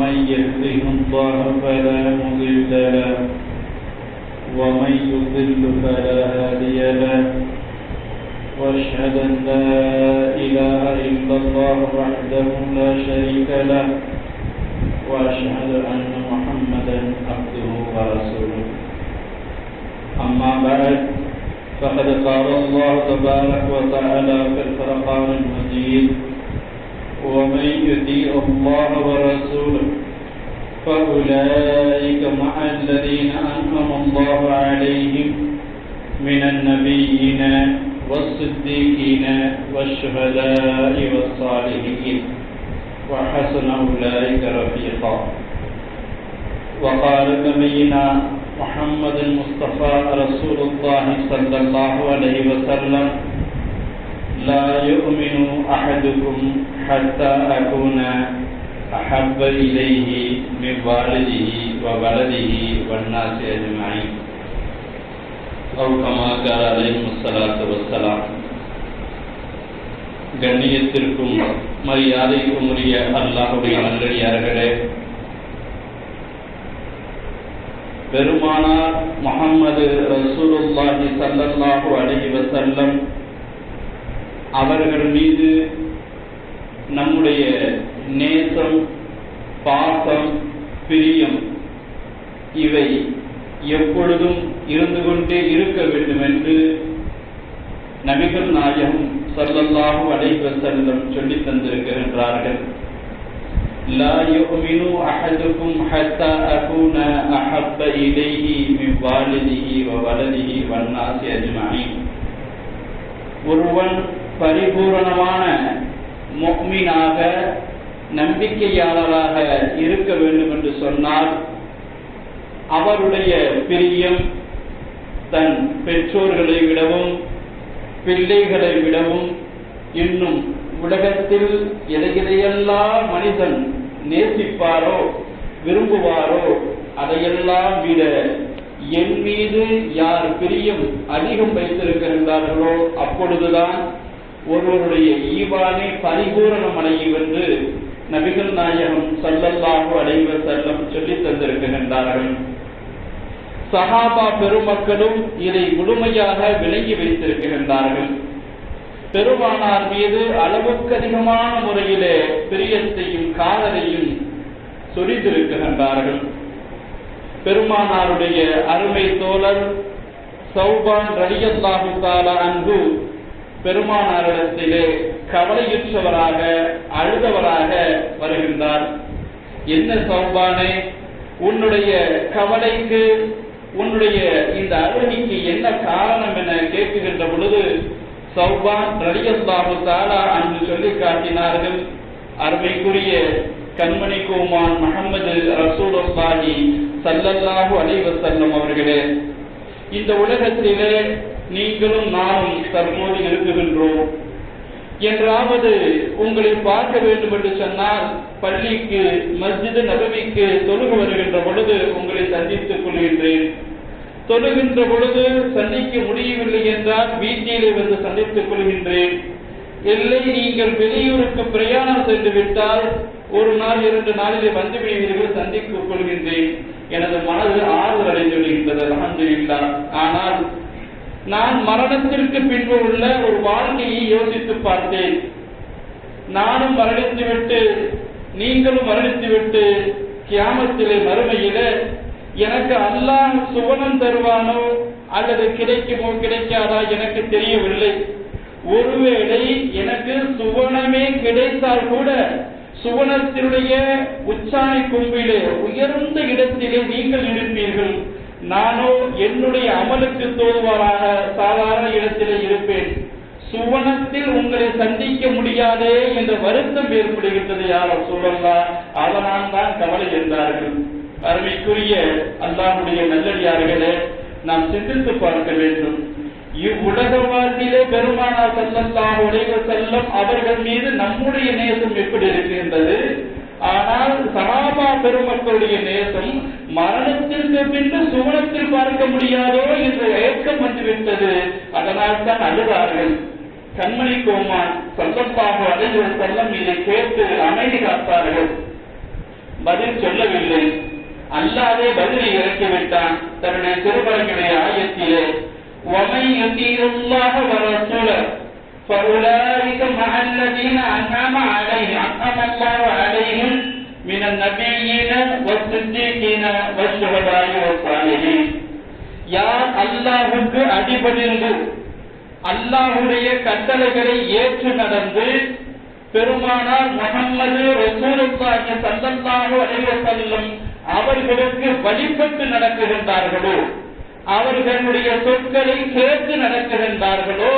من يهده الله فلا مضل له ومن يضل فلا هادي له. وأشهد أن لا إله إلا الله وحده لا شريك له وأشهد أن محمدا عبده ورسوله. أما بعد فقد قال الله تبارك وتعالى في الفرقان المجيد ومن يطيع الله ورسوله فأولئك مع الذين أنعم الله عليهم من النبيين والصديقين والشهداء والصالحين وحسن أولئك رفيقا. وقال نبينا محمد المصطفى رسول الله صلى الله عليه وسلم لا يؤمن أحدكم حتى أكون أحب إليه من والده وولده والناس أجمعين أو كما قال عليهم الصلاة والسلام கண்ணியத்திற்கும் மரியாதைக்கும் உரிய அல்லாஹுடைய நல்லடியார்களே பெருமானார் முகமது ரசூலுல்லாஹி சல்லல்லாஹு அலைஹி வஸல்லம் அவர்கள் மீது நம்முடைய நேசம் பாசம் பிரியம் இவை எப்பொழுதும் இருந்து கொண்டே இருக்க வேண்டும் என்று நபிகள் நாயகம் சல்லல்லாஹு அலைஹி வஸல்லம் சொல்லி தந்திருக்கின்றார்கள் لا يؤمن أحدكم حتى أكون أحب إليه من والده وولده والناس أجمعين ஒருவன் பரிபூரணமான மொக்மீனாக நம்பிக்கையாளராக இருக்க வேண்டும் என்று சொன்னால் அவருடைய பிரியம் தன் பெற்றோர்களை விடவும் பிள்ளைகளை விடவும் இன்னும் உலகத்தில் எதையெல்லாம் மனிதன் நேசிப்பாரோ விரும்புவாரோ அதையெல்லாம் விட என் மீது யார் பிரியம் அதிகம் வைத்திருக்கின்றார்களோ அப்பொழுதுதான் ஒருவருடைய ஈவானை பரிபூரணம் அடையும் என்று நபிகள் நாயகம் சல்லல்லாஹு அலைவர் செல்லம் சொல்லி தந்திருக்கின்றார்கள். சஹாபா பெருமக்களும் இதை முழுமையாக விளங்கி வைத்திருக்கின்றார்கள். பெருமானார் மீது அளவுக்கு அதிகமான முறையிலே பிரியத்தையும் காதலையும் சொரிந்திருக்கின்றார்கள். பெருமானாருடைய அருமை தோழர் சௌபான் ரலியல்லாஹு தாலா அன்பு பெருமானாரிடத்திலே கவலையுற்றவராக அழுதவராக வருகின்றார். என்ன சௌபானே உன்னுடைய கவலைக்கு உன்னுடைய இந்த அழுகைக்கு என்ன காரணம் என கேட்குகின்ற பொழுது சௌபான் ரலியல்லாஹு தாலா அன்று சொல்லி காட்டினார்கள் அருமைக்குரிய கண்மணி கோமான் முகமது ரசூலுல்லாஹி சல்லல்லாஹு அலைஹி அவர்களே இந்த உலகத்திலே நீங்களும் நானும் தற்போது இருக்குகின்றோம் என்றாவது உங்களை பார்க்க வேண்டும் என்று சொன்னால் பள்ளிக்கு மஸ்ஜிது நபவிக்கு தொழுகு வருகின்ற பொழுது உங்களை சந்தித்துக் கொள்கின்றேன். தொழுகின்ற பொழுது சந்திக்க முடியவில்லை என்றால் வீட்டிலே வந்து சந்தித்துக் கொள்கின்றேன். இல்லை நீங்கள் வெளியூருக்கு பிரயாணம் சென்று விட்டால் ஒரு நாள் இரண்டு நாளிலே வந்து விடுவீர்கள் சந்தித்துக் கொள்கின்றேன். எனது மனது ஆறுதல் அடைந்து விடுகின்றது அலமதுல்லா ஆனால் நான் மரணத்திற்கு பின்பு உள்ள ஒரு வாழ்க்கையை யோசித்து பார்த்தேன். நானும் மரணித்து விட்டு நீங்களும் மரணித்து விட்டு கியாமத்திலே மறுமையில எனக்கு அல்லாஹ் சுவனம் தருவானோ அல்லது கிடைக்குமோ கிடைக்காதா எனக்கு தெரியவில்லை. ஒருவேளை எனக்கு சுவனமே கிடைத்தால் கூட சுவனத்தினுடைய உச்சாணி கும்பிலே உயர்ந்த இடத்திலே நீங்கள் இருப்பீர்கள் நானோ என்னுடைய அமலுக்கு தோதுவாராக சாதாரண இடத்திலே இருப்பேன். சுவனத்தில் உங்களை சந்திக்க முடியாதே என்ற வருத்தம் ஏற்படுகின்றது யாரோ சொல்லலாம் அதனால் தான் கவலை என்றார்கள் அருமைக்குரிய அல்லாஹுடைய நல்லடியார்களே நாம் சிந்தித்து பார்க்க வேண்டும். இவ்வுலக வாழ்விலே பெருமானா செல்லல்லாஹ் உடைய செல்லம் அவர்கள் மீது நம்முடைய நேசம் எப்படி இருக்கின்றது? ஆனால் சமாபா பெருமக்களுடைய நேசம் மரணத்திற்கு பின்பு சுவனத்தில் பார்க்க முடியாதோ என்று ஏக்கம் வந்துவிட்டது. அதனால் தான் அழுதார்கள். கண்மணி கோமான் சொல்லப்பாக அழுகிற செல்லம் இதை கேட்டு அமைதி காத்தார்கள் பதில் சொல்லவில்லை. அல்லாதே பதிலை இறக்கிவிட்டான் தன்னுடைய திருமணங்களுடைய ஆயத்திலே உமை எத்தீரல்லாக வர சூழல் فأولئك مع الذين أنعم عليهم أنعم الله عليهم من النبيين والصديقين والشهداء والصالحين யார் அல்லாஹுக்கு அடிபணிந்து அல்லாஹுடைய கட்டளைகளை ஏற்று நடந்து பெருமானார் முகம்மது ரசூலுல்லாஹி ஸல்லல்லாஹு அலைஹி வஸல்லம் அவர்களுக்கு வழிபட்டு நடக்குகின்றார்களோ அவர்களுடைய சொற்களை கேட்டு நடக்குகின்றார்களோ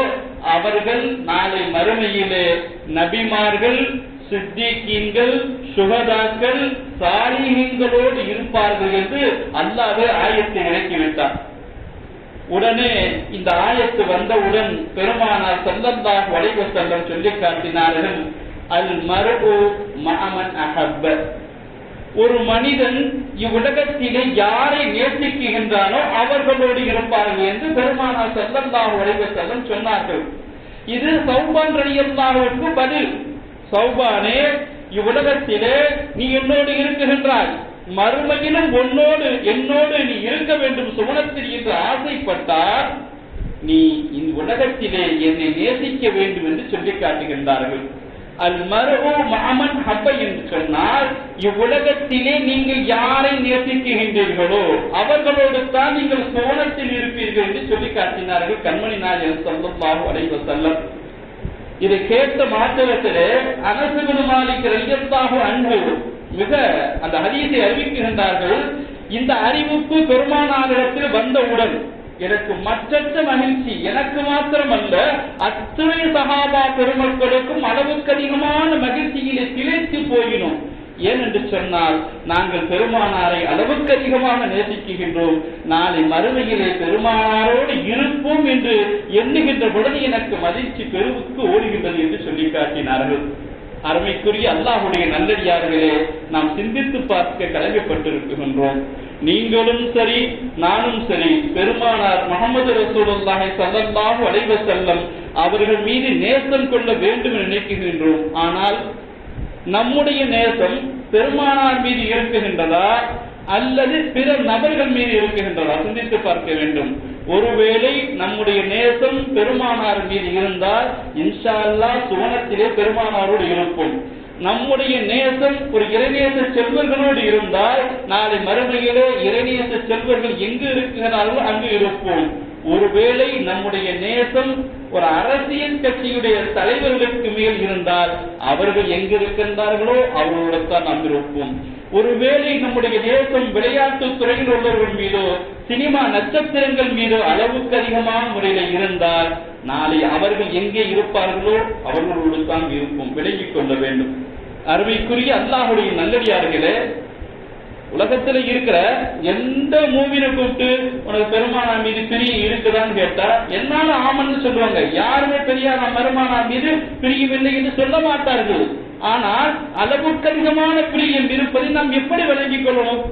அவர்கள் நாளை மறுமையிலே நபிமார்கள் சித்திகீன்கள் சுகதாக்கள் சாரீகங்களோடு இருப்பார்கள் என்று அல்லாவே ஆயத்தை இறக்கிவிட்டார் உடனே இந்த ஆயத்து வந்தவுடன் பெருமானார் செல்லந்தாக வளைவ செல்லம் சொல்லி காட்டினார்கள் அல் மரபு மகமன் அஹப்ப. ஒரு மனிதன் இவ்வுலகத்திலே யாரை நேசிக்குகின்றானோ அவர்களோடு இருப்பார்கள் என்று பெருமானார் செல்லந்தாக வளைவ செல்லம் சொன்னார்கள். இது சௌபான் ரலியல்லாஹுவுக்கு பதில். சௌபானே இவ்வுலகத்திலே நீ என்னோடு இருக்குகின்றாய். மறுமையிலும் உன்னோடு என்னோடு நீ இருக்க வேண்டும் சுமணத்தில் என்று ஆசைப்பட்டால் நீ இந்த உலகத்திலே என்னை நேசிக்க வேண்டும் என்று சொல்லி காட்டுகின்றார்கள். அல் மருவு மாமன் ஹப்ப என்று சொன்னார் இவ்வுலகத்திலே நீங்கள் யாரை நேசிக்குகின்றீர்களோ அவர்களோடு தான் நீங்கள் சோனத்தில் இருப்பீர்கள் என்று சொல்லி காட்டினார்கள் கண்மணி நாயகன் பாபு அடைவ செல்லம் இதை கேட்ட மாத்திரத்திலே அனசுகுண மாலிக் அன்பு மிக அந்த ஹதீஸை அறிவிக்கின்றார்கள் இந்த அறிவிப்பு பெருமானாரிடத்தில் வந்தவுடன் எனக்கு மற்றற்ற மகிழ்ச்சி எனக்கு மாத்திரம் அல்ல அத்தனை சகாபா பெருமக்களுக்கும் அளவுக்கு அதிகமான மகிழ்ச்சியிலே திளைத்து போயினோம். ஏனென்று சொன்னால் நாங்கள் பெருமானாரை அளவுக்கு அதிகமாக நேசிக்குகின்றோம் நாளை மறுமையிலே பெருமானாரோடு இருப்போம் என்று எண்ணுகின்ற பொழுது எனக்கு மகிழ்ச்சி பெருவுக்கு ஓடுகின்றது என்று சொல்லி காட்டினார்கள். அருமைக்குரிய அல்லாஹுடைய நல்லடியார்களே நாம் சிந்தித்து பார்க்க கடமைப்பட்டிருக்கின்றோம். நீங்களும் சரி நானும் சரி பெருமானார் முகமது ரசூலுல்லாஹி சல்லல்லாஹு அலைஹி செல்லம் அவர்கள் மீது நேசம் கொள்ள வேண்டும் என நினைக்கின்றோம். ஆனால் நம்முடைய நேசம் பெருமானார் மீது இருக்குகின்றதா அல்லது பிற நபர்கள் மீது இருக்குகின்றதா சிந்தித்து பார்க்க வேண்டும். ஒருவேளை நம்முடைய நேசம் பெருமானார் மீது இருந்தால் இன்ஷா அல்லாஹ் சுவனத்திலே பெருமானாரோடு இருக்கும் நம்முடைய நேசம் ஒரு இறைநேச செல்வர்களோடு இருந்தால் நாளை மறுமையிலே இறைநேச செல்வர்கள் எங்கு இருக்கிறார்களோ அங்கு இருப்போம். ஒருவேளை நம்முடைய நேசம் ஒரு அரசியல் கட்சியுடைய தலைவர்களுக்கு மேல் இருந்தால் அவர்கள் எங்கு இருக்கின்றார்களோ அவர்களோடு தான் நாம் இருப்போம் ஒருவேளை நம்முடைய தேசம் விளையாட்டு துறையில் உள்ளவர்கள் மீதோ சினிமா நட்சத்திரங்கள் மீதோ அளவுக்கு அதிகமான முறையில் இருந்தால் நாளை அவர்கள் எங்கே இருப்பார்களோ அவர்களோடு தான் இருப்போம். விலகிக் கொள்ள வேண்டும். அருமைக்குரிய அல்லாஹுடைய நல்லடியார்களே உலகத்துல இருக்கிற எந்த மூவினை கூப்பிட்டு உனக்கு பெருமானா மீது பிரியம் இருக்குதான்னு கேட்டா என்னால ஆமன்னு சொல்லுவாங்க. யாருமே பெரியார் பெருமானா மீது பிரியவில்லை என்று சொல்ல மாட்டார்கள். ஆனால் அளவுக்கு அதிகமான பிரியம் இருப்பதை நாம் எப்படி விளங்கிக் கொள்ளணும்?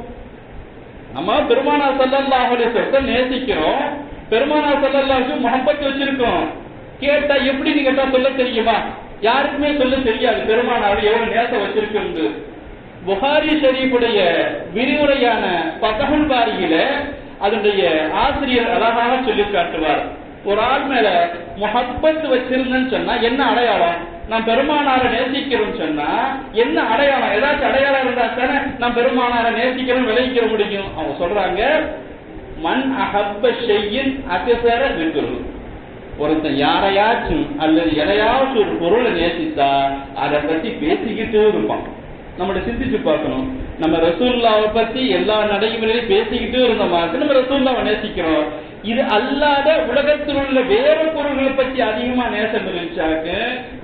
நம்ம பெருமானா சல்லல்லாஹு அலைஹி நேசிக்கிறோம். பெருமானா சல்லல்லாஹு முகப்பத் வச்சிருக்கோம் கேட்டா எப்படின்னு கேட்டா சொல்ல தெரியுமா? யாருக்குமே சொல்ல தெரியாது. பெருமானாவை எவ்வளவு நேசம் வச்சிருக்கு புகாரி ஷரீஃபுடைய விரிவுரையான பதகுல் பாரியில அதனுடைய ஆசிரியர் அழகாக சொல்லி காட்டுவார். ஒரு ஆள் மேல முகப்பத்து வச்சிருந்தேன்னு சொன்னா என்ன அடையாளம்? நான் பெருமானார நேசிக்கிறோம் சொன்னா என்ன அடையாளம்? ஏதாச்சும் அடையாளம் இருந்தா தானே நான் பெருமானார நேசிக்கிறோம் விளைவிக்க முடியும். அவங்க சொல்றாங்க மண் அகப்ப செய்யின் அகசர இருக்கிறது ஒருத்தன் யாரையாச்சும் அல்லது எதையாச்சும் ஒரு பொருளை நேசித்தா அதை பத்தி பேசிக்கிட்டே இருப்பான். நம்மளை சிந்திச்சு பார்க்கணும். நம்ம ரசூல்லாவை பத்தி எல்லா நடைமுறையிலும் பேசிக்கிட்டே இருந்தோமா? நம்ம ரசூல்லாவை நேசிக்கிறோம். இது அல்லாத உலகத்தில் உள்ள வேறு பொருள்களை பற்றி அதிகமா நேசம் இருந்துச்சாக்கு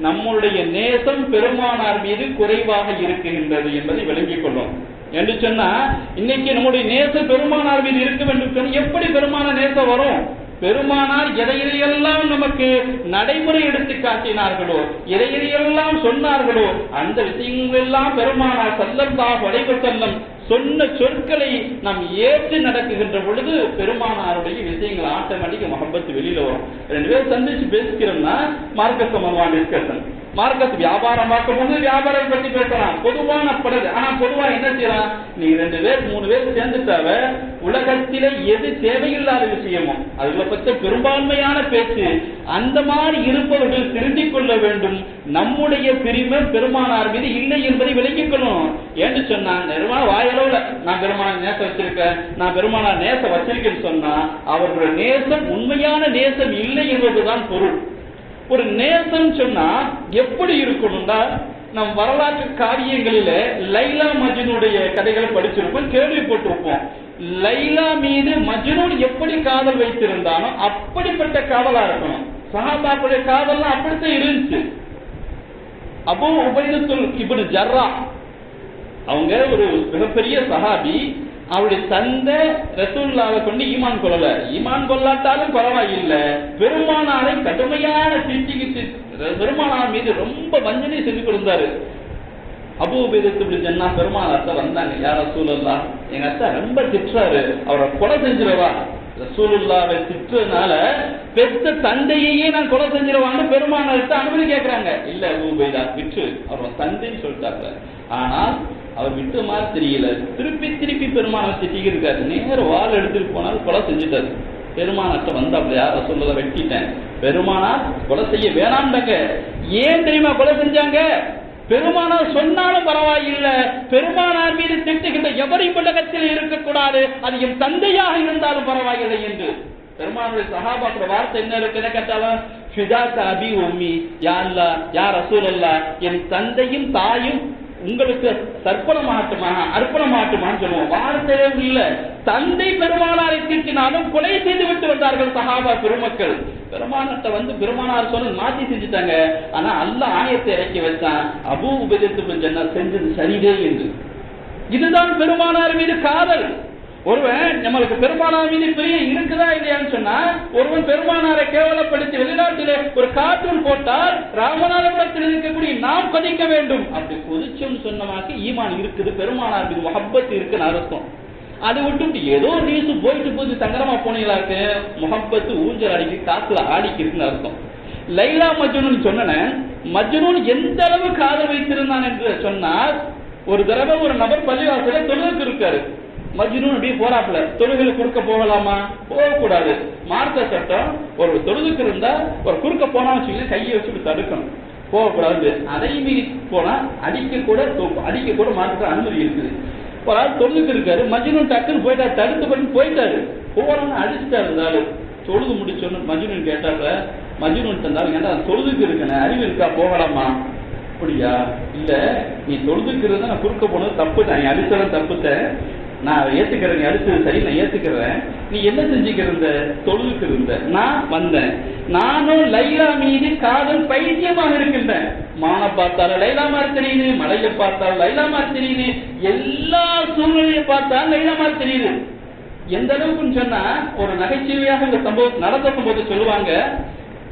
நம்மளுடைய நேசம் பெருமானார் மீது குறைவாக இருக்கின்றது என்பதை விளங்கிக் கொள்ளும். என்று சொன்னா இன்னைக்கு நம்முடைய நேசம் பெருமானார் மீது இருக்க வேண்டும் சொன்னா எப்படி பெருமான நேசம் வரும்? பெருமானார் எதை நமக்கு நடைமுறை எடுத்து காட்டினார்களோ எதை எதையெல்லாம் சொன்னார்களோ அந்த விஷயங்கள் எல்லாம் பெருமானார் சல்லல்லாஹு அலைஹி சொன்ன சொற்களை நாம் ஏற்று நடக்குகின்ற பொழுது பெருமானாருடைய விஷயங்கள் ஆட்டோமேட்டிக் மகம்பத்து வெளியில வரும். ரெண்டு பேரும் சந்திச்சு பேசிக்கிறோம்னா மார்க்க சமமான டிஸ்கஷன் மார்க்கத்து வியாபாரம் பார்க்கும்போது வியாபாரம் பத்தி பேசலாம். பொதுவான படகு. ஆனா பொதுவா என்ன செய்யலாம்? நீ ரெண்டு பேர் மூணு பேர் சேர்ந்துட்டாவ உலகத்தில எது தேவையில்லாத விஷயமோ அதுல பத்தி பெரும்பான்மையான பேச்சு அந்த மாதிரி இருப்பவர்கள் திருந்திக் கொள்ள வேண்டும். நம்முடைய பிரிமை பெருமானார் மீது இல்லை என்பதை விளங்கிக்கணும் ஏன்னு சொன்னா நிர்மா வாயளவுல நான் பெருமானார் நேசம் வச்சிருக்கேன் நான் பெருமானார் நேசம் வச்சிருக்கேன்னு சொன்னா அவர்களுடைய நேசம் உண்மையான நேசம் இல்லை என்பதுதான் பொருள். ஒரு நேசம் சொன்னா எப்படி இருக்கணும்னா நம் வரலாற்று காரியங்களில லைலா மஜ்னுடைய கதைகளை படிச்சிருப்போம் கேள்விப்பட்டிருப்போம். லைலா மீது மஜ்னூன் எப்படி காதல் வைத்திருந்தானோ அப்படிப்பட்ட காதலா இருக்கணும். சஹாபாக்களுடைய காதல்லாம் அப்படித்தான் இருந்துச்சு. அப்போ உபைதத்துல் இப்படி ஜர்ரா அவங்க ஒரு மிகப்பெரிய சஹாபி அவருடைய தந்தை ரசூல்லாவை கொண்டு ஈமான் கொள்ளல. ஈமான் கொள்ளாட்டாலும் பரவாயில்லை. பெருமானாரை கடுமையான திட்டிக்கிட்டு பெருமானார் மீது ரொம்ப வஞ்சனை செஞ்சு கொடுத்தாரு அபு உபேதத்து ஜன்னா பெருமானார்ட்ட வந்தாங்க யார் ரசூலுல்லா எங்க அத்தா ரொம்ப திட்டுறாரு. அவரை கொலை செஞ்சிடவா? ரசூலுல்லாவை திட்டுறதுனால பெத்த தந்தையையே நான் கொலை செஞ்சிருவான்னு பெருமானார்ட்ட அனுமதி கேட்கிறாங்க இல்ல அபு உபைதா விட்டு. அவர் தந்தைன்னு சொல்லிட்டாங்க ஆனால் அவர் விட்டு மாதிரி தெரியல. திருப்பி திருப்பி பெருமானை திட்டிக்கிட்டு இருக்காரு நேர வால் எடுத்துட்டு போனாலும் கொலை செஞ்சுட்டாரு. பெருமானாட்ட வந்து யார சொல்லத வெட்டிட்டேன்? பெருமானார் கொலை செய்ய வேணாம்டாங்க ஏன் தெரியுமா கொலை செஞ்சாங்க? பெருமானார் சொன்னாலும் பரவாயில்லை. பெருமானார் மீது திட்டுகின்ற எவரையும் உலகத்தில் இருக்கக்கூடாது. அது என் தந்தையாக இருந்தாலும் பரவாயில்லை என்று. பெருமானுடைய சகாபாக்குற வார்த்தை என்ன இருக்குன்னு கேட்டாலும் ஃபிதாக்க அபி உம்மி யா யார் யா அல்ல என் தந்தையும் தாயும் உங்களுக்கு தர்ப்பணமாட்டுமா அர்ப்பணமாட்டுமான்னு சொல்லுவோம். வார்த்தையே இல்ல. தந்தை பெருமானாரை திட்டினாலும் கொலை செய்து விட்டு வந்தார்கள் சஹாபா பெருமக்கள். பெருமானத்தை வந்து பெருமானார் சொன்ன மாத்தி செஞ்சுட்டாங்க. ஆனா அல்ல ஆயத்தை இறக்கி வச்சான் அபூ உபதத்து ஜன்னா செஞ்சது சரிதே என்று இதுதான் பெருமானார் மீது காதல். ஒருவன் நம்மளுக்கு பெருமானார் மீது பிரிய இருக்குதா இல்லையான்னு சொன்னா ஒருவன் பெருமானாரை கேவலப்படுத்தி வெளிநாட்டிலே ஒரு கார்ட்டூன் போட்டால் ராமநாதபுரத்தில் இருக்கக்கூடிய நாம் கொதிக்க வேண்டும். அப்படி கொதிச்சோம்னு சொன்னமாக்கு ஈமான் இருக்குது பெருமானார் மீது மஹப்பத் இருக்குன்னு அர்த்தம். அதை விட்டுட்டு ஏதோ நியூஸ் போயிட்டு போது சங்கரமா போனீங்களாக்கு முகப்பத்து ஊஞ்சல் அடிக்கி காத்துல ஆடிக்கிறதுன்னு அர்த்தம். லைலா மஜ்னு சொன்னன மஜ்னூன் எந்த அளவு காதல் வைத்திருந்தான் என்று சொன்னால் ஒரு தடவை ஒரு நபர் பள்ளிவாசல தொழுதுக்கு இருக்காரு. மஜ்னூன் அப்படியே போராட்டல தொழுகையில குறுக்க போகலாமா? போகக்கூடாது. மார்க்க சட்டம் ஒரு தொழுதுக்கு இருந்தா ஒரு குறுக்க போனா வச்சுக்கோங்க கையை வச்சுட்டு தடுக்கணும். போகக்கூடாது. அதையும் மீறி போனா அடிக்க கூட அடிக்க கூட மார்க்க அனுமதி இருக்குது. ஒரு ஆள் தொழுதுக்கு இருக்காரு மஜ்னூன் டக்குன்னு போயிட்டாரு தடுத்து பண்ணி போயிட்டாரு. போறான்னு அடிச்சுட்டாரு இருந்தாலும் தொழுது முடிச்சோன்னு மஜ்னூன் கேட்டாரு மஜ்னூன் தந்தாலும் ஏன்னா தொழுதுக்கு இருக்கேன் அறிவு இருக்கா போகலாமா? அப்படியா? இல்ல நீ தொழுதுக்கிறது நான் குறுக்க போனது தப்பு தான் நீ தப்புத்தேன். நான் ஏத்துக்கிறேன் நீ அடுத்தது சரி நான் ஏத்துக்கிறேன். நீ என்ன செஞ்சுக்கிருந்த தொழுதுக்கு இருந்த? நான் வந்தேன். நானும் லைலா மீது காதல் பைத்தியமாக இருக்கின்றேன். மானை பார்த்தால லைலா மாதிரி தெரியுது மலையை பார்த்தாலும் லைலா மாதிரி தெரியுது எல்லா சூழ்நிலையை பார்த்தாலும் லைலா மாதிரி தெரியுது எந்த அளவுக்குன்னு சொன்னா ஒரு நகைச்சுவையாக இந்த சம்பவம் நடந்த போது சொல்லுவாங்க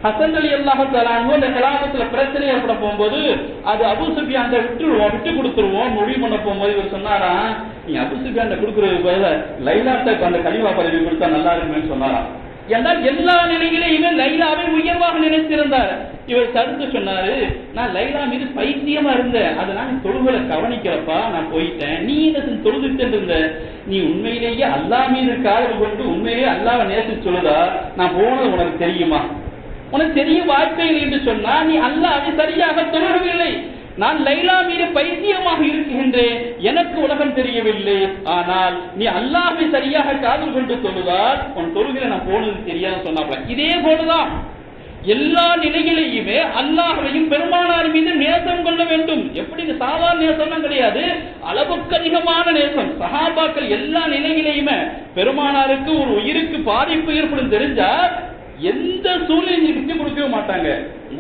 ஹசன் அலி அல்லாஹ் தலானு அந்த கலாபத்துல பிரச்சனை ஏற்பட போகும்போது அது அபு சுஃபியான் விட்டுருவோம் விட்டு கொடுத்துருவோம் முடிவு பண்ண போகும்போது இவர் சொன்னாராம் நீ அபு சுஃபியான் கொடுக்குறது போல லைலாட்ட அந்த கலிவா பதவி கொடுத்தா நல்லா இருக்குமேன்னு சொன்னாராம் என்றால் எல்லா நிலையிலையுமே லைலாவை உயர்வாக நினைத்திருந்தார். இவர் தடுத்து சொன்னாரு நான் லைலா மீது பைத்தியமா இருந்தேன். அதனால நீ தொழுகளை கவனிக்கிறப்பா நான் போயிட்டேன். நீ என்ன தொழுதுட்டு இருந்த? நீ உண்மையிலேயே அல்லாஹ் மீது காதல் கொண்டு உண்மையிலேயே அல்லாவை நேசித்து சொல்லுதா? நான் போனது உனக்கு தெரியுமா? உனக்கு தெரிய வாய்ப்பே இல்லை என்று சொன்னால் நீ அல்லாவை சரியாக தொழவில்லை நான் லைலா மீது பைத்தியமாக இருக்கின்றேன். எனக்கு உலகம் தெரியவில்லை. ஆனால் நீ அல்லாவை சரியாக காதல் கொண்டு சொல்லுவார் உன் தொழுகிற நான் போனது தெரியாது சொன்னாப்ல இதே போலதான். எல்லா நிலையிலேயுமே அல்லாஹையும் பெருமானார் மீது நேசம் கொள்ள வேண்டும். எப்படி இது சாதாரண நேசம்லாம் கிடையாது. அளவுக்கு அதிகமான நேசம். சகாபாக்கள் எல்லா நிலையிலையுமே பெருமானாருக்கு ஒரு உயிருக்கு பாதிப்பு ஏற்படும் தெரிஞ்சா எந்த சூழ்நிலையும் விட்டு கொடுக்கவே மாட்டாங்க.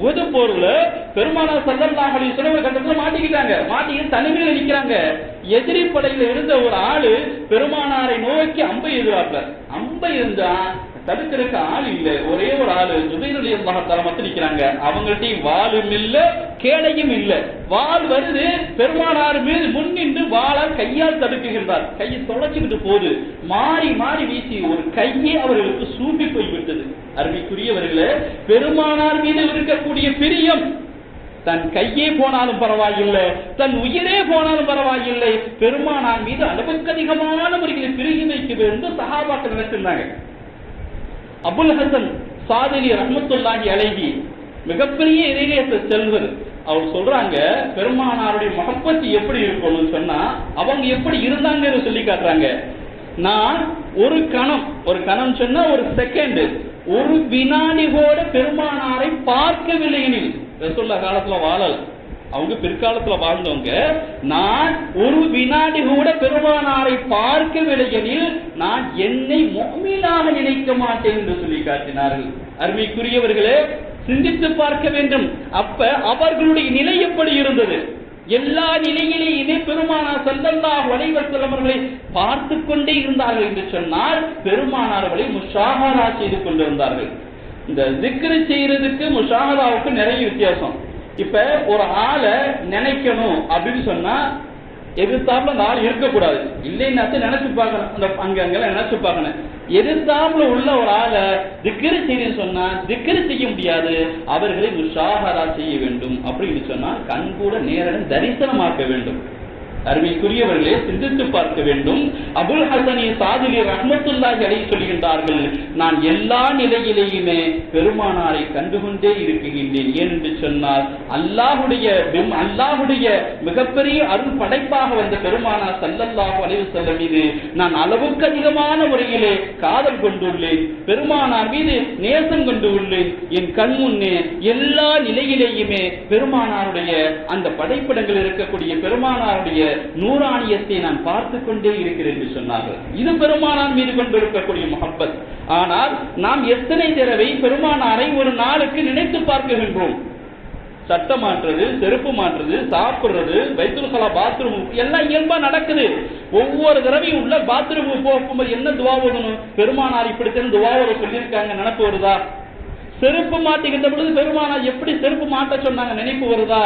உத போர்ல பெருமானார் சல்லல்லாஹு அலைஹி வஸல்லம் கட்டத்துல மாட்டிக்கிட்டாங்க. மாட்டிக்கிட்டு தனிமையில நிக்கிறாங்க. எதிரி படையில இருந்த ஒரு ஆளு பெருமானாரை நோக்கி அம்பை எதிராப்ல. அம்பை இருந்தா தடுக்கிறதுக்கு ஆள் இல்ல. ஒரே ஒரு ஆளு ஜுபைர் அல்லாஹ் தலைமத்து நிக்கிறாங்க. அவங்கள்ட்டையும் வாளும் இல்ல கேடையும் இல்ல. வாள் வருது பெருமானார் மீது முன்னின்று வாளால் கையால் தடுக்குகின்றார். கையை தொலைச்சுக்கிட்டு போகுது. மாறி மாறி வீசி ஒரு கையே அவர்களுக்கு சூப்பி போய்விட்டது. அருமைக்குரியவர்களே பெருமானார் மீது இருக்கக்கூடிய பிரியம் தன் கையே போனாலும் பரவாயில்லை தன் உயிரே போனாலும் பரவாயில்லை பெருமானார் மீது அளவுக்கு அதிகமான முறையில் பிரிகி வைக்க வேண்டும் சகாபாக்கள் நினைச்சிருந்தாங்க. அபுல் ஹசன் சாதிலி ரஹமத்துல்லாஹி அழகி மிகப்பெரிய இதயத்தை செல்வர். அவர் சொல்றாங்க பெருமானாருடைய மகப்பத்தி எப்படி இருக்கணும்னு சொன்னா அவங்க எப்படி இருந்தாங்கன்னு சொல்லி காட்டுறாங்க. நான் ஒரு கணம் ஒரு கணம் சொன்னா ஒரு செகண்ட் ஒரு வினாடி கூட பெருமானாரை பார்க்கவில்லை எனில். காலத்துல வாழல. அவங்க பிற்காலத்துல வாழ்ந்தவங்க. நான் ஒரு வினாடி கூட பெருமானாரை பார்க்கவில்லை எனில் நான் என்னை மொமீனாக நினைக்க மாட்டேன் என்று சொல்லி காட்டினார்கள். அருமைக்குரியவர்களே சிந்தித்து பார்க்க வேண்டும். அப்ப அவர்களுடைய நிலை எப்படி இருந்தது? எல்லா நிலையிலேயுமே பெருமானார் சந்தந்தா வலைவர் செல்லவர்களை பார்த்து கொண்டே இருந்தார்கள் என்று சொன்னால் பெருமானார்களை முஷாகரா செய்து கொண்டிருந்தார்கள். இந்த திக்ரு செய்யறதுக்கு முஷாகராவுக்கு நிறைய வித்தியாசம். இப்ப ஒரு ஆளை நினைக்கணும் அப்படின்னு சொன்னா எதிர்த்தாப்புல அந்த ஆள் இருக்கக்கூடாது. இல்லைன்னா நினைச்சு பார்க்கணும். அந்த அங்க அங்கெல்லாம் நினைச்சு பார்க்கணும். எதிர்த்தாப்புல உள்ள ஒரு ஆளை திக்கிரி செய்யணும்னு சொன்னா திக்கிரி செய்ய முடியாது. அவர்களை உஷாகரா செய்ய வேண்டும் அப்படின்னு சொன்னா கண் கூட நேரடி தரிசனமாக்க வேண்டும். அருமைக்குரியவர்களே சிந்தித்து பார்க்க வேண்டும். அபுல் ஹசனி சாதிலி ரஹமத்துல்லாஹி அலை சொல்கின்றார்கள் நான் எல்லா நிலையிலேயுமே பெருமானாரை கண்டுகொண்டே இருக்கின்றேன். ஏன் என்று சொன்னால் அல்லாஹுடைய அல்லாஹுடைய மிகப்பெரிய அருள் படைப்பாக வந்த பெருமானார் சல்லல்லாஹு அலைவு செல்ல மீது நான் அளவுக்கு அதிகமான முறையிலே காதல் கொண்டுள்ளேன். பெருமானார் மீது நேசம் கொண்டு உள்ளேன் என் கண் முன்னே எல்லா நிலையிலேயுமே பெருமானாருடைய அந்த படைப்பிடங்கள் இருக்கக்கூடிய பெருமானாருடைய நூறாணியத்தை நான் பார்த்து கொண்டே இருக்கிறேன் என்று சொன்னார்கள். இது பெருமானார் மீது கொண்டிருக்கக்கூடிய முகப்பத். ஆனால் நாம் எத்தனை தடவை பெருமானாரை ஒரு நாளுக்கு நினைத்து பார்க்கின்றோம் சட்டை மாற்றுறது செருப்பு மாற்றுறது சாப்பிடுறது வைத்துலசலா பாத்ரூம் எல்லாம் இயல்பா நடக்குது. ஒவ்வொரு தடவையும் உள்ள பாத்ரூம் போகும்போது என்ன துவா ஓடணும் பெருமானார் இப்படித்தான் துவா ஓட சொல்லியிருக்காங்க. நினப்பு வருதா? செருப்பு மாட்டுகின்ற பொழுது பெருமானார் எப்படி செருப்பு மாட்ட சொன்னாங்க? நினைப்பு வருதா?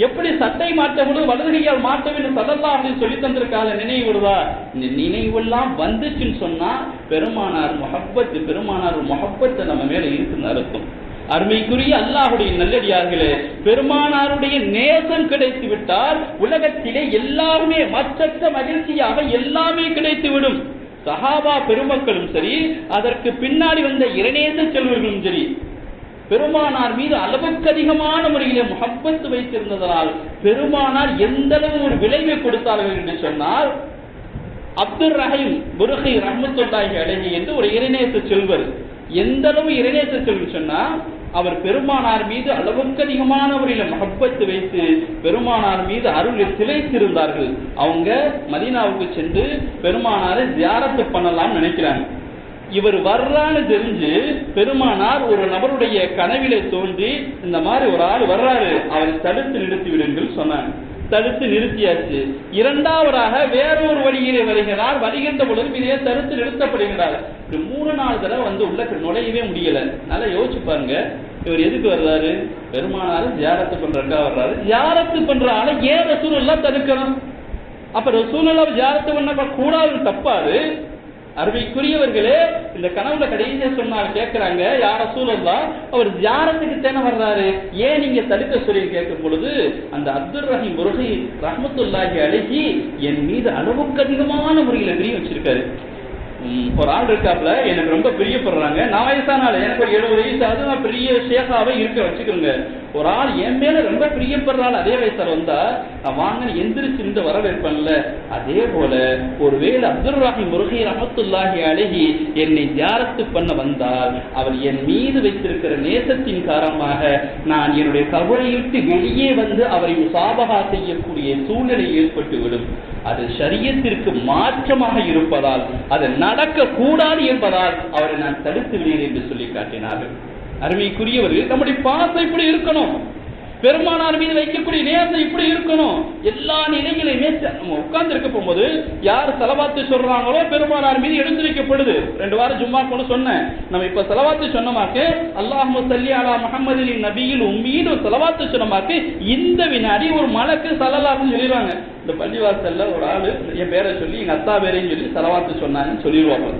எப்படி சட்டை மாற்ற பொழுது வலது கையால் மாட்ட வேண்டும் சதல்லா அப்படின்னு சொல்லி தந்திருக்கால நினைவு வருதா? இந்த நினைவெல்லாம் வந்துச்சுன்னு சொன்னா பெருமானார் முகப்பத்து பெருமானார் முகப்பத்து நம்ம மேல இருக்குன்னு அர்த்தம். அருமைக்குரிய அல்லாஹுடைய நல்லடியார்களே பெருமானாருடைய நேசம் கிடைத்து விட்டால் உலகத்திலே எல்லாருமே மற்றற்ற மகிழ்ச்சியாக எல்லாமே கிடைத்து விடும் சஹாபா பெருமக்களும் சரி அதற்கு பின்னாடி வந்த இரணேச செல்வர்களும் சரி பெருமானார் மீது அளவுக்கு அதிகமான முறையிலே முகப்பத்து வைத்திருந்ததனால் பெருமானார் எந்த அளவு ஒரு விளைவை கொடுத்தார்கள் என்று சொன்னால் அப்துல் ரஹீம் புருகை ரஹமத்துல்லாஹி அழகி என்று ஒரு இறைநேச செல்வர். எந்த அளவு இறைநேச செல்வர் சொன்னா அவர் பெருமானார் மீது அளவுக்கு அதிகமான முறையில் மகப்பத்து வைத்து பெருமானார் மீது அருளில் திளைத்திருந்தார்கள். அவங்க மதீனாவுக்கு சென்று பெருமானாரை தியாரத்து பண்ணலாம்னு நினைக்கிறாங்க. இவர் வர்றான்னு தெரிஞ்சு பெருமானார் ஒரு நபருடைய கனவிலே தோன்றி இந்த மாதிரி ஒரு ஆள் வர்றாரு அவரை தடுத்து நிறுத்தி விடுங்கள் சொன்னாங்க தடுத்து நிறுத்தியாச்சு. இரண்டாவதாக வேறொரு வழியிலே வருகிறார் வருகின்ற பொழுது இதே தடுத்து நிறுத்தப்படுகிறார். இப்படி மூணு நாள் தடவை வந்து உள்ள நுழையவே முடியல. நல்லா யோசிச்சு பாருங்க. இவர் எதுக்கு வர்றாரு? பெருமானாரு ஜியாரத்து பண்றக்கா வர்றாரு. ஜியாரத்து பண்ற ஆளை ஏன் ரசூல் எல்லாம் தடுக்கணும்? அப்ப ரசூல் எல்லாம் ஜியாரத்து பண்ண கூடாது தப்பாது அருமைக்குரியவர்களே இந்த கனவுல கடைசியா சொன்னால் கேட்கிறாங்க யார சூழல்லா அவர் தியானத்துக்கு தேன வர்றாரு. ஏன் நீங்க தடுக்க சொல்லி கேட்கும் பொழுது அந்த அப்துல் ரஹீம் முருகி ரஹமத்துல்லாஹி அழகி என் மீது அளவுக்கு அதிகமான முறையில் பிரிய வச்சிருக்காரு. ஒரு ஆள் இருக்காப்ல எனக்கு ரொம்ப பிரியப்படுறாங்க. நான் வயசான ஆள் எனக்கு ஒரு எழுபது வயசு அது நான் பெரிய ஷேகாவே இருக்க வச்சுக்கோங்க. ஒரு ஆள் என் மேல ரொம்ப பிரியப்படுற ஆள் அதே வயசுல வந்தா நான் வாங்க எந்திரிச்சு நின்று வரவேற்பேன்ல. அதே போல ஒருவேளை அப்துல் ராஹி முருகை ரஹத்துல்லாஹி அழகி என்னை தியாரத்து பண்ண வந்தால் அவர் என் மீது வைத்திருக்கிற நேசத்தின் காரணமாக நான் என்னுடைய கவலையிட்டு வெளியே வந்து அவரை சாபகா செய்யக்கூடிய சூழ்நிலை ஏற்பட்டுவிடும். அது சரியத்திற்கு மாற்றமாக இருப்பதால் அது நடக்க கூடாது என்பதால் அவரை நான் தடுத்து விடுகிறேன் என்று சொல்லி காட்டினார்கள். அருமைக்குரியவர்கள் நம்முடைய பாசம் இப்படி இருக்கணும். பெருமானார் மீது வைக்கக்கூடிய நேரத்தை இப்படி இருக்கணும். எல்லா நிலைகளையுமே நம்ம உட்கார்ந்து இருக்க போகும்போது யார் செலவாத்து சொல்றாங்களோ பெருமானார் மீது எடுத்து வைக்கப்படுது. ரெண்டு வாரம் ஜும்மா கூட சொன்னேன். நம்ம இப்ப செலவாத்து சொன்னமாக்கு அல்லாஹு சல்லி அலா முகமது நபியில் உம்மீது செலவாத்து சொன்னமாக்கு இந்த வினாடி ஒரு மலக்கு சலலான்னு சொல்லிடுவாங்க. இந்த பள்ளிவாசல்ல ஒரு ஆளு என் பேரை சொல்லி எங்க அத்தா பேரையும் சொல்லி செலவாத்து சொன்னாங்கன்னு சொல்லிடுவாங்க.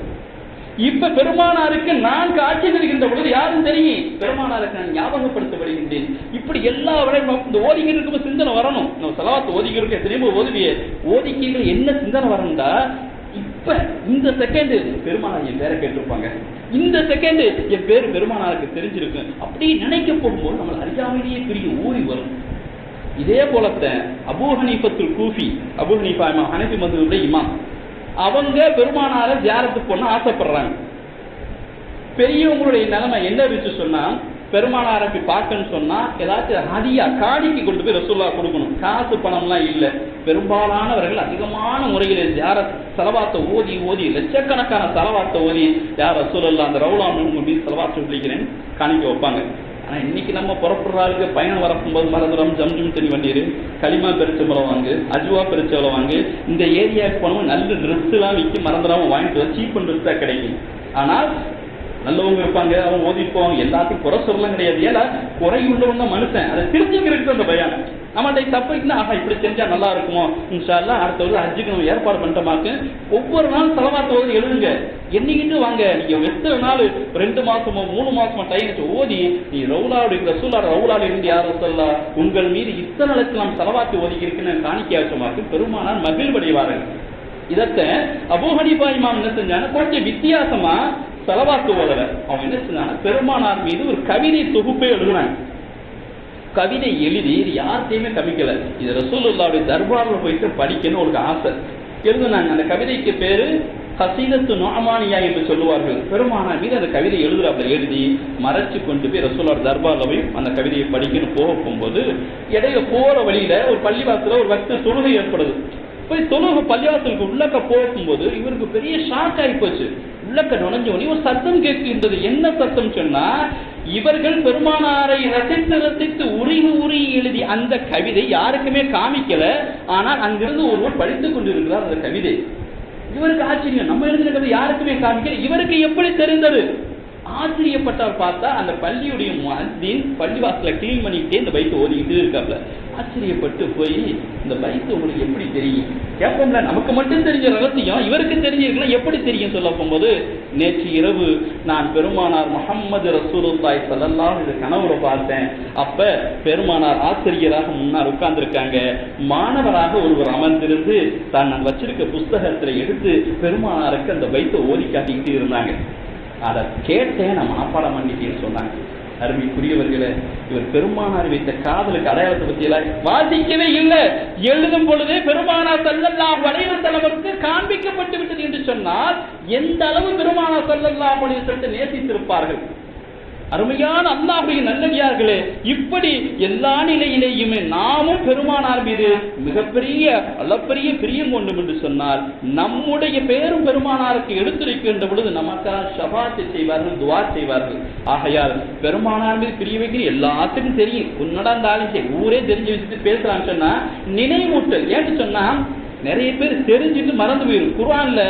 இப்ப பெருமானாருக்கு நான் காட்சி தருகின்ற பொழுது யாரும் தெரியும். பெருமானாருக்கு நான் ஞாபகப்படுத்தப்படுகின்றேன். இப்படி எல்லா விளையும் இந்த ஓதிக்கிட்டு இருக்கும் சிந்தனை வரணும். நம்ம செலவாத்து ஓதிக்கிறதுக்கு திரும்ப ஓதுவியே. ஓதிக்கைகள் என்ன சிந்தனை வரணும்டா? இப்ப இந்த செகண்ட் பெருமானார் என் பேரை கேட்டிருப்பாங்க. இந்த செகண்ட் என் பேர் பெருமானாருக்கு தெரிஞ்சிருக்கு அப்படி நினைக்க போகும்போது நம்ம அறியாமலேயே பெரிய ஊறி வரும். இதே போலத்தான் அபூ ஹனீஃபத்துல் கூஃபி அபூ ஹனீஃபா இமாம் ஹனஃபி மதுடைய இமாம். அவங்க பெருமானார ஜியாரத்துக்கு பண்ண ஆசைப்படுறாங்க. பெரியவங்களுடைய நிலைமை என்ன இருந்துச்சு சொன்னா பெருமானார போய் பார்க்கன்னு சொன்னா ஏதாச்சும் ஹதியா காணிக்கு கொண்டு போய் ரசூல்லா கொடுக்கணும். காசு பணம்லாம் இல்லை. பெரும்பாலானவர்கள் அதிகமான முறையில் யார செலவாத்த ஓதி ஓதி லட்சக்கணக்கான செலவாத்த ஓதி யார் ரசூல் அந்த ரவுலா மீது செலவாத்து சொல்லிக்கிறேன் காணிக்க வைப்பாங்க. ஆனால் இன்னைக்கு நம்ம புறப்படுற ஆளுக்கு பயணம் வரப்போது மறந்துடும் ஜம்ஜும் தண்ணி வண்டிரு களிமா பெருச்சம்பளம் வாங்கு அஜுவா பெருச்சம்பளம் வாங்கு இந்த ஏரியாவுக்கு போனவங்க நல்ல ட்ரெஸ் எல்லாம் விற்க மறந்துடாம வாங்கிட்டு வர சீப் அண்ட் பெஸ்ட்டாக கிடைக்கும். ஆனால் நல்லவங்க இருப்பாங்க அவன் ஓதிப்போம் எல்லாத்தையும் குறை சொல்லலாம் கிடையாது. ஏன்னா குறை உள்ளவங்க மனுஷன். அதை தெரிஞ்சுக்கிறதுக்கு அந்த பயம். நம்மகிட்ட தப்பு இல்லை ஆஹா இப்படி செஞ்சா நல்லா இருக்குமோ? இன்ஷால்லா அடுத்த ஒரு ஹஜ்ஜுக்கு நம்ம ஏற்பாடு பண்ணிட்டோமாக்கு ஒவ்வொரு நாளும் செலவாத்த ஓதி எழுதுங்க. எண்ணிக்கிட்டு வாங்க? நீங்க எத்தனை நாள்? ரெண்டு மாசமோ மூணு மாசமோ டைம் வச்சு ஓதி நீ ரவுலாவுடைய ரசூலா ரவுலாடு இருந்து யாரும் ரசூல்லா உங்கள் மீது இத்தனை லட்சம் நாம் செலவாத்தி ஒதுக்கி இருக்குன்னு காணிக்கையாச்சமாக்கு பெருமானார் மகிழ்வடைவார்கள் இதத்தை அபூ ஹனீஃபா இமாம் என்ன செஞ்சாங்க? கொஞ்சம் வித்தியாசமா செலவாக்கு ஓதல. அவன் என்ன செஞ்சாங்க? பெருமானார் மீது ஒரு கவிதை தொகுப்பை எழுதினாங்க. கவிதை எழுதி இது யார்கிட்டயுமே கவிக்கல இது ரசூலுல்லாவுடைய தர்பாரில் போயிட்டு படிக்கணும் ஒரு ஆசை. எழுதுனாங்க. அந்த கவிதைக்கு பேரு கசீதத்து நோமானியா என்று சொல்லுவார்கள். பெருமானா மீது அந்த கவிதை எழுதுறாப்புல. எழுதி மறைச்சு கொண்டு போய் ரசூலார் தர்பார்ல போய் அந்த கவிதையை படிக்கணும். போக போகும்போது இடையில போற வழியில ஒரு பள்ளிவாசல ஒரு பக்த தொழுகை ஏற்படுது. போய் தொழுகை பள்ளிவாசலுக்கு உள்ளக்க போகும்போது இவருக்கு பெரிய ஷாக் ஆகி போச்சு. உள்ளக்க நுழைஞ்சோனி உடனே ஒரு சத்தம் கேட்கின்றது. என்ன சத்தம் சொன்னா இவர்கள் பெருமானாரை ரசித்து ரசித்து உருகி உருகி எழுதி அந்த கவிதை யாருக்குமே காமிக்கல. ஆனால் அங்கிருந்து ஒருவர் படித்துக் கொண்டிருக்கிறார் அந்த கவிதை. இவருக்கு ஆச்சரியம். நம்ம எழுதின கவிதை யாருக்குமே காமிக்கல. இவருக்கு எப்படி தெரிந்தது? ஆச்சரியப்பட்டார் பார்த்தா அந்த பள்ளியுடைய மதின் பள்ளிவாசல கிளீன் பண்ணிக்கிட்டே இந்த பைக் ஓடிக்கிட்டு இருக்காப்ல. ஆச்சரியப்பட்டு போய் இந்த பைக் உங்களுக்கு எப்படி தெரியும்? கேட்போம்ல நமக்கு மட்டும் தெரிஞ்ச ரகசியம் இவருக்கு தெரிஞ்சிருக்கலாம் எப்படி தெரியும் சொல்ல போகும்போது நேற்று இரவு நான் பெருமானார் முகம்மது ரசூலுல்லாய் சலல்லாம் இந்த கனவுல பார்த்தேன். அப்ப பெருமானார் ஆசிரியராக முன்னால் உட்கார்ந்துருக்காங்க. மாணவராக ஒருவர் அமர்ந்திருந்து தான் நான் வச்சிருக்க புஸ்தகத்துல எடுத்து பெருமானாருக்கு அந்த பைத்தை ஓதி காட்டிக்கிட்டு இருந்தாங்க. அதை கேட்டேன் நான் மனப்பாடம் பண்ணிட்டேன்னு சொன்னாங்க. அருமைக்குரியவர்களே இவர் பெருமானார் வைத்த காதலுக்கு அடையாளத்தை பத்தி எல்லாம் வாசிக்கவே இல்லை. எழுதும் பொழுதே பெருமானார் செல்லல்லாம் வளைவு தலைவருக்கு காண்பிக்கப்பட்டு விட்டது என்று சொன்னால் எந்த அளவு பெருமானார் செல்லல்லாம் வளைவு சென்று நேசித்திருப்பார்கள்? அருமையான அல்லாஹுடைய நல்லடியார்களே இப்படி எல்லா நிலையிலேயுமே நாமும் பெருமானார் மீது மிகப்பெரிய அளப்பரிய பிரியம் கொண்டும் என்று சொன்னால் நம்முடைய பேரும் பெருமானாருக்கு எடுத்துரைக்கின்ற பொழுது நமக்காக ஷபாத்தை செய்வார்கள் துவா செய்வார்கள். ஆகையால் பெருமானார் மீது பிரிய வைக்கிற எல்லாத்துக்கும் தெரியும். உன்னடா இருந்தாலும் சரி ஊரே தெரிஞ்சு வச்சுட்டு பேசுறான்னு சொன்னா நினைவூட்டல். ஏன்னு சொன்னா நிறைய பேர் தெரிஞ்சுட்டு மறந்து போயிடும் குரான்ல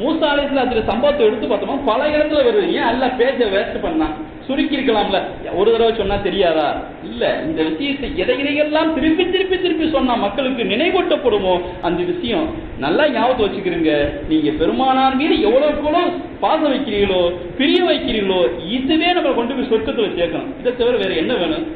மூசா அலைஸ்ல அதுல சம்பவத்தை எடுத்து பார்த்தோம்னா பல இடத்துல வருது. ஏன் அல்ல பேஜ வேஸ்ட் பண்ணா? சுருக்கி இருக்கலாம்ல ஒரு தடவை சொன்னா தெரியாதா? இல்ல. இந்த விஷயத்தை எதை எதையெல்லாம் திருப்பி திருப்பி திருப்பி சொன்னா மக்களுக்கு நினைவூட்டப்படுமோ அந்த விஷயம் நல்லா ஞாபகத்தை வச்சுக்கிறீங்க. நீங்க பெருமானார் மீது எவ்வளவுக்கு எவ்வளவு பாசம் வைக்கிறீங்களோ பிரிய வைக்கிறீங்களோ இதுவே நம்ம கொண்டு போய் சொர்க்கத்துல சேர்க்கணும். இதை தவிர வேற என்ன வேணும்?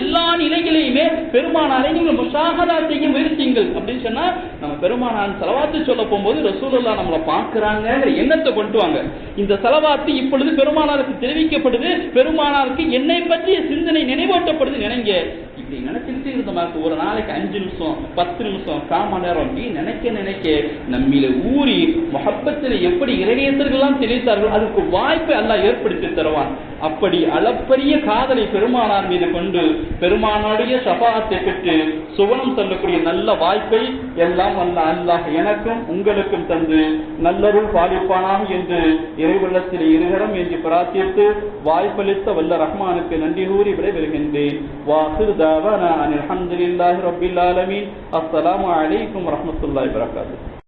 எல்லா நிலைகளையுமே பெருமானாரை நீங்கள் முஷாகதா செய்ய முயற்சிங்கள் அப்படின்னு சொன்னா நம்ம பெருமானார் செலவாத்து சொல்ல போகும்போது ரசூலல்லா நம்மளை பார்க்கறாங்கங்கிற எண்ணத்தை கொண்டு வாங்க. இந்த செலவாத்து இப்பொழுது பெருமானாருக்கு தெரிவிக்கப்படுது. பெருமானாருக்கு என்னை பற்றிய சிந்தனை நினைவூட்டப்படுது. நினைங்க. இப்படி நினைச்சுக்கிட்டு இருந்தோமாக்கு ஒரு நாளைக்கு அஞ்சு நிமிஷம் பத்து நிமிஷம் கால் மணி நேரம் அப்படி நினைக்க நினைக்க நம்மில ஊறி மொஹப்பத்தில் எப்படி இறைநேசர்கள்லாம் தெரிவித்தார்கள் அதுக்கு வாய்ப்பை எல்லாம் ஏற்படுத்தி தருவான். அப்படி அளப்பரிய காதலை பெருமானார் மீது கொண்டு பெருமானாருடைய சபாத்தை பெற்று சுவனம் சொல்லக்கூடிய நல்ல வாய்ப்பை எல்லாம் வல்ல அல்லாஹ் எனக்கும் உங்களுக்கும் தந்து நல்லருள் பாலிப்பானாம் என்று இறைவள்ளத்தில் இருகரம் என்று பிரார்த்தித்து வாய்ப்பளித்த வல்ல ரஹ்மானுக்கு நன்றி கூறி விடைபெறுகின்றேன். வாசிர் தாவானா அனில் அஹமதுல்லாஹி ரபில் ஆலமீன். அஸ்ஸலாமு அலைக்கும் வரஹ்மத்துல்லாஹி வரகாத்து